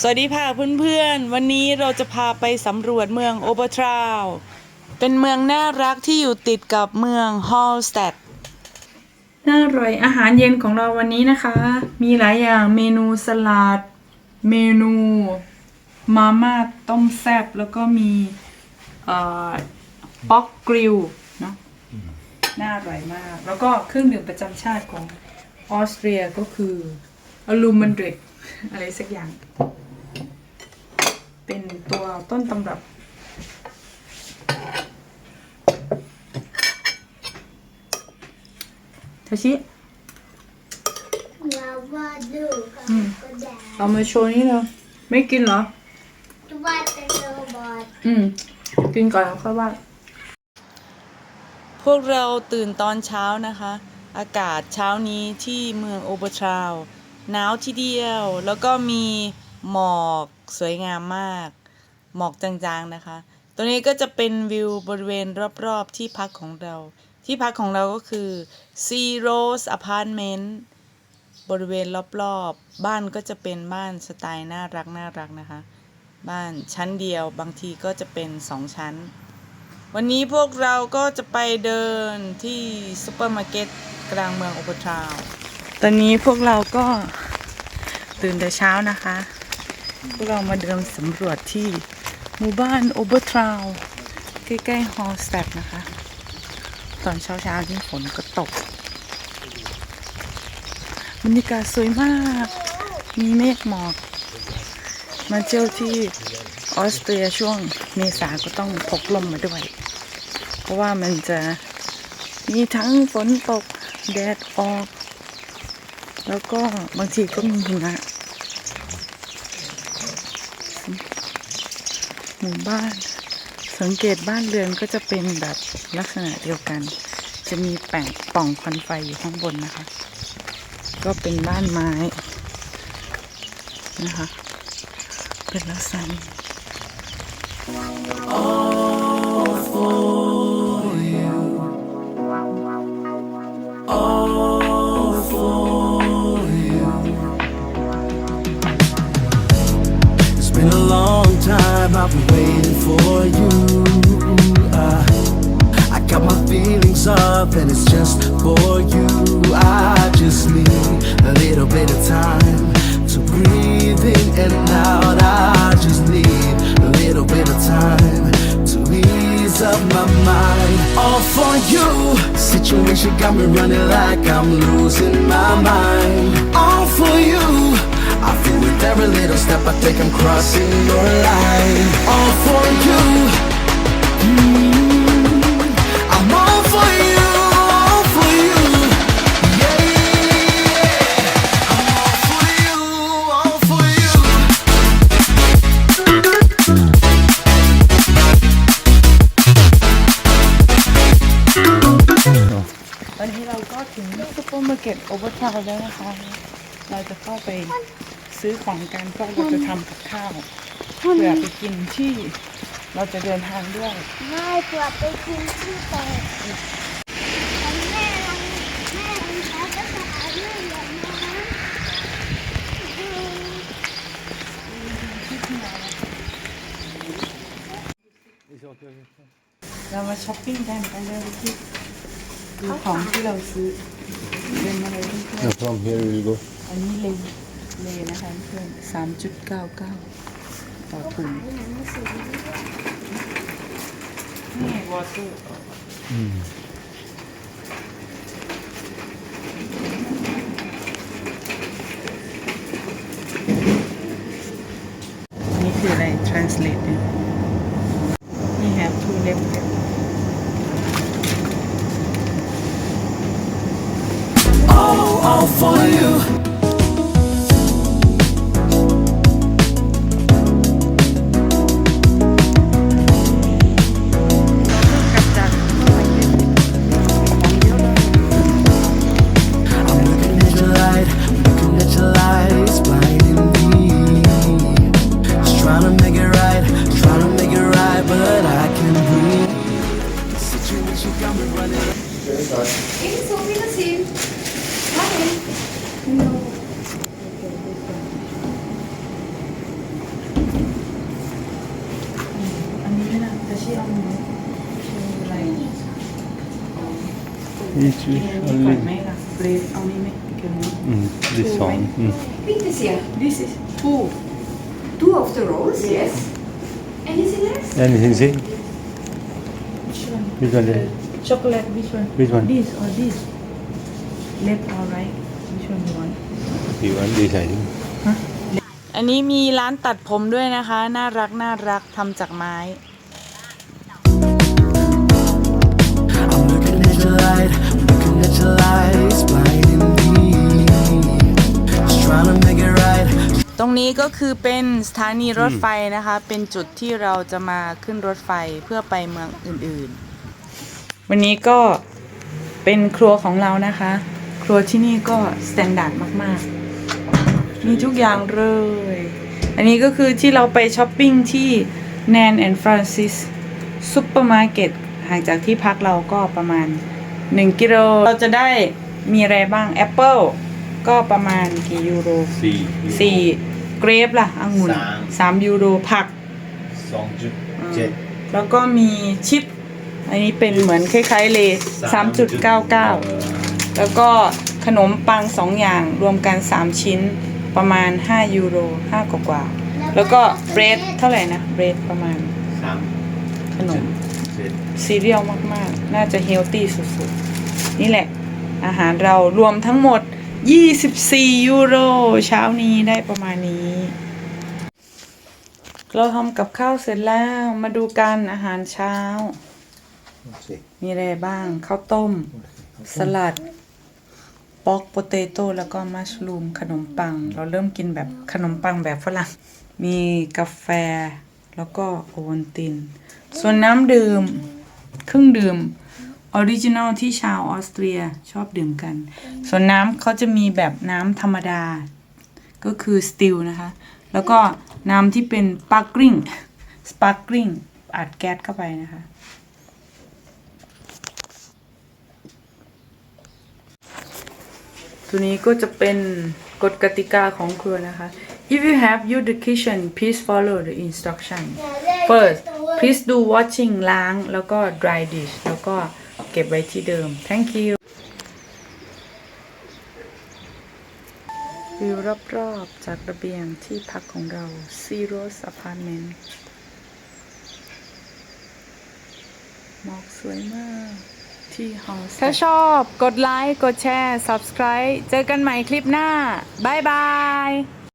สวัสดีค่ะเพื่อนๆ วันนี้เราจะพาไปสำรวจเมืองโอเบอร์ทราวเป็นเมืองน่ารักที่อยู่ติดกับเมืองฮอลส t ตดน่าอร่อยอาหารเย็นของเราวันนี้นะคะ มีหลายอย่างเมนูสลัด เมนู มาม่าต้มแซบแล้วก็มีป๊อกกริลเนาะน่าอร่อยมาก แล้วก็เครื่องดื่มประจำชาติของออสเตรียก็คืออลูมันเดรกอะไรสักอย่าง เป็นตัวต้นตำรับ ทาชิเราว่าดูกับอืมกระดาษเอามาโชว์นี่เราไม่กินเหรอว่าเป็นโรบอทอืม กินก่อนแล้วค่อยว่าพวกเราตื่นตอนเช้านะคะ อากาศเช้านี้ที่เมืองโอเบอร์ทราวหนาวทีเดียว แล้วก็มี หมอกสวยงามมาก หมอกจางๆนะคะ ตัวนี้ก็จะเป็นวิวบริเวณรอบๆที่พักของเรา ที่พักของเราก็คือ Sea Rose Apartment บริเวณรอบๆ บ้านก็จะเป็นบ้านสไตล์น่ารักน่ารักนะคะ บ้านชั้นเดียวบางทีก็จะเป็นสองชั้น วันนี้พวกเราก็จะไปเดินที่ซูเปอร์มาร์เก็ตกลางเมืองโอปอร์ทาวตอนนี้พวกเราก็ตื่นแต่เช้านะคะ พวกเรามาเดินสำรวจที่หมู่บ้านโอเปอร์ทราวใกล้ๆฮอลส t ตดนะคะ ตอนเช้าๆนี่ฝนก็ตกบรรยากาศสวยมาก มีเมฆหมอก มาเที่ยวที่ออสเตรียช่วงเมษาก็ต้องพกลมมาด้วย เพราะว่ามันจะมีทั้งฝนตกแดดออก แล้วก็บางทีก็มีหิมะ หมู่บ้าน สังเกตบ้านเรือนก็จะเป็นแบบลักษณะเดียวกัน จะมีแป่งป่องควันไฟอยู่ข้างบนนะคะ ก็เป็นบ้านไม้นะคะ เป็นลักษณะนี้ It's been a long time I've been waiting for you. Uh, I got my feelings up and it's just for you. I just need a little bit of time to breathe in and out. I just need a little bit of time to ease up my mind. All for you. Situation got me running like I'm losing my mind. All for you I feel with every little step I take, I'm crossing your line. All for you. Mm, I'm all for you, all for you. Yeah, yeah. I'm all for you, all for you. ตอนนี้เราก็ถึงซูเปอร์มาร์เก็ตโอเวอร์ทาวน์แล้วนะคะ เราจะเข้าไป ซื้อของกันเพราะเราจะทำกับข้าวเพื่อไปกินที่เราจะเดินทางด้วยไม่เผื่อไปกินที่แตกแม่ลองแม่ลองใช้ภาษาเรื่องอย่างนั้นอืมเรามาช้อปปิ้งกันไปเลยที่ดูของที่เราซื้อเป็นอะไรเพื่อน No, from here we will go. ๆอันนี้เลย เลยนะคะเพื่อนสามจุดเก้าเก้าต่อถุงนี่วอเตอร์นี่คืออะไร translate เนี่ยนี่ have two left here all, all for you. Tashi on me. Like, Each มี is อันนี้ก่อน only ไหมล่ะเบรดเอานี้ไหมเกี่ยวนี้ mm, this Two, one. Mm. Bitte sehr. This is two Two of the rolls, yes. Anything else? Anything, see? which one Which one? there? chocolate which one Which one? this or this left or right which one you want You want this, I think. อันนี้มีร้านตัดผมด้วยนะคะ น่ารักน่ารักทำจากไม้ your light, looking at your lights, blinding me. Just trying to make it right. ตรงนี้ก็คือเป็นสถานีรถไฟนะคะ เป็นจุดที่เราจะมาขึ้นรถไฟเพื่อไปเมืองอื่นๆ วันนี้ก็เป็นครัวของเรานะคะ ครัวที่นี่ก็สแตนดาร์ดมากๆ มีทุกอย่างเลย อันนี้ก็คือที่เราไปช้อปปิ้งที่ Nan and Francis ซุปเปอร์มาร์เก็ตห่างจากที่พักเราก็ประมาณ 1กิโลเราจะได้มีอะไรบ้างแอปเปิลก็ประมาณกี่ยูโร See. สี่เกรฟล่ะองุ่นสามสามยูโรผัก Song Jet. แล้วก็มีชิป อันนี้เป็นเหมือนคล้ายๆเลสามจุดเก้าเก้าแล้วก็ขนมปังสองอย่างรวมกันสามชิ้นประมาณ5ยูโร5กว่ากว่าๆแล้วก็เบรดเท่าไหร่นะเบรดประมาณ Sam. ขนม Jet. ซีเรียลมากๆ น่าจะเฮลตี้สุดๆ นี่แหละ อาหารเรารวมทั้งหมด 24 ยูโร เช้านี้ได้ประมาณนี้ เราทำกับข้าวเสร็จแล้วมาดูกันอาหารเช้า Okay. มีอะไรบ้างข้าวต้ม สลัดป๊อกโปเตโต้แล้วก็มัชรูมขนมปัง เราเริ่มกินแบบขนมปังแบบฝรั่ง มีกาแฟ แล้วก็โอวัลติน ส่วนน้ำดื่ม เครื่องดื่มออริจินอลที่ชาวออสเตรียชอบดื่มกัน ส่วนน้ำเขาจะมีแบบน้ำธรรมดา ก็คือสติลนะคะ แล้วก็น้ำที่เป็นสปาร์กริงสปาร์กริงอัดแก๊สเข้าไปนะคะ ตัวนี้ก็จะเป็นกฎกติกาของครัวนะคะ If you have used the kitchen please follow the instruction first please do washing ล้าง แล้วก็ dry dish แล้วก็เก็บไว้ที่เดิม thank you วิวรอบๆ จากระเบียงที่พักของเรา Zeros Apartment หมอกสวยมากที่ House ถ้าชอบกดไลค์ กดแชร์ subscribe เจอกันใหม่คลิปหน้า บ๊ายบาย